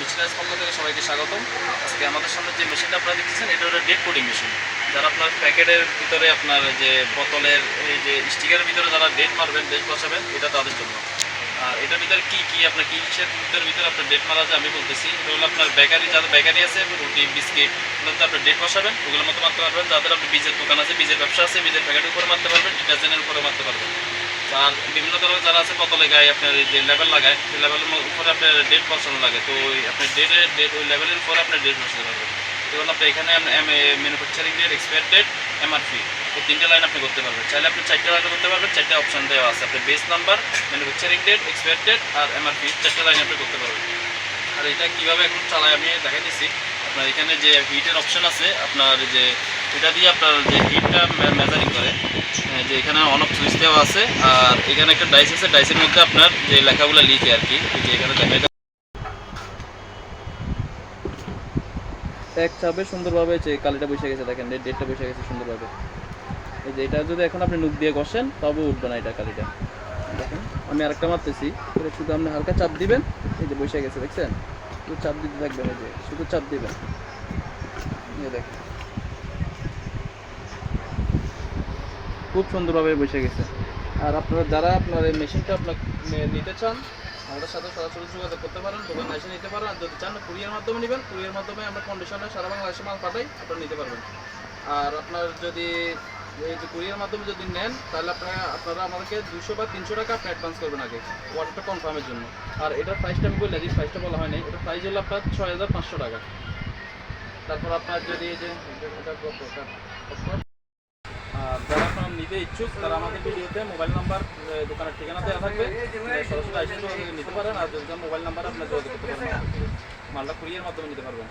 Missionaries পক্ষ থেকে সবাইকে স্বাগতম। আজকে আমাদের সামনে যে মেশিনটা আপনারা দেখতেছেন, এটা হলো ডেট কোডিং মেশিন। যারা আপনার প্যাকেটের ভিতরে আপনার যে বোতলের, এই যে স্টিকারের ভিতরে যারা ডেট মারবেন ডেট বসাবেন, এটা তাদের জন্য। আর এটার ভিতরে কি কি আপনার, কি কিসের ভিতরে ভিতরে আপনার ডেট মারা যায় আমি বলতেছি। এটা হলো আপনার বেকারি, যাদের বেকারি আছে রুটি, বিস্কিট এগুলোতে আপনি ডেট বসাবেন, ওগুলোর মতো মারতে পারবেন। যাদের আপনি বীজের দোকান আছে, বীজের ব্যবসা আছে, বীজের প্যাকেটের উপরে মারতে পারবেন, ডিটারজেন্টের উপরে মারতে পারবেন। আর বিভিন্ন ধরনের যারা আছে বোতলে গায়ে আপনার যে লেভেল লাগায়, সেই লেভেলের উপরে আপনার ডেট বসানো লাগে। তো ওই আপনার ডেটের ডেট ওই লেভেলের উপরে আপনার ডেট বসাতে পারবেন এগুলো আপনি এখানে manufacturing date expire date MRP এই তিনটে লাইন আপনি করতে পারবেন। চাইলে আপনি চারটে লাইন করতে পারবেন, চারটে অপশন দেওয়া আছে। আপনি base number manufacturing date expire date আর এমআরপি চারটে লাইন আপনি করতে পারবেন। আর এটা কীভাবে এখন চালায় আমি দেখাই দিচ্ছি। আপনার এখানে যে হিটের অপশন আছে, আপনার যে এটা দিয়ে আপনার যে হিটটা মেজারিং করে যে এখানে অনেক সুইচ দেওয়া আছে, আর এখানে একটা ডাইস আছে ডাইসের মধ্যে আপনার যে লেখাগুলো লিখে আর কি যে এখানে দেখা এক চাপে সুন্দরভাবে যে কালিটা বসে গেছে, দেখেন ডেটটা বসে গেছে সুন্দরভাবে। এই যে এটা যদি এখন আপনি নুক দিয়ে ঘষেন তবে উঠবে না এটা কালিটা। দেখেন, আমি আরেকটা মারতেছি, এটা শুধু আপনি হালকা চাপ দিবেন, এই যে বসে গেছে, দেখছেন? শুধু চাপ দিতে থাকবেন, এই যে, শুধু চাপ দিবেন। দেখেন। খুব সুন্দরভাবে বসে গেছে। আর আপনারা যারা আপনার এই মেশিনটা আপনার নিতে চান, আমাদের সাথে সরাসরি যোগাযোগ করতে পারেন, দোকানে এসে নিতে পারেন। আর যদি চান, কুরিয়ার মাধ্যমে নেবেন। কুরিয়ার মাধ্যমে আমরা কন্ডিশনে সারা বাংলাদেশে মাল পাঠাই, আপনারা নিতে পারবেন। আর আপনার যদি এই যে কুরিয়ার মাধ্যমে যদি নেন, তাহলে আপনারা আপনারা আমাদেরকে দুশো বা তিনশো টাকা আপনি অ্যাডভান্স করবেন আগে অর্ডারটা কনফার্মের জন্য। আর এটার প্রাইসটা আমি বলে দিই প্রাইসটা বলা হয়নি, এটার প্রাইস হলো আপনার ছয় হাজার পাঁচশো টাকা। তারপর আপনার যদি এই যে কত এটা কত? আর যারা আপনারা নিতে ইচ্ছুক, তারা আমাদের ভিডিওতে মোবাইল নাম্বার দোকানের ঠিকানা দেওয়া থাকবে। সরাসরি আইসি যোগাযোগ নিতে পারেন, আর যদি মোবাইল নাম্বার আপনার যোগাযোগ করতে পারেন, মালটা কুরিয়ার মাধ্যমে নিতে পারবেন।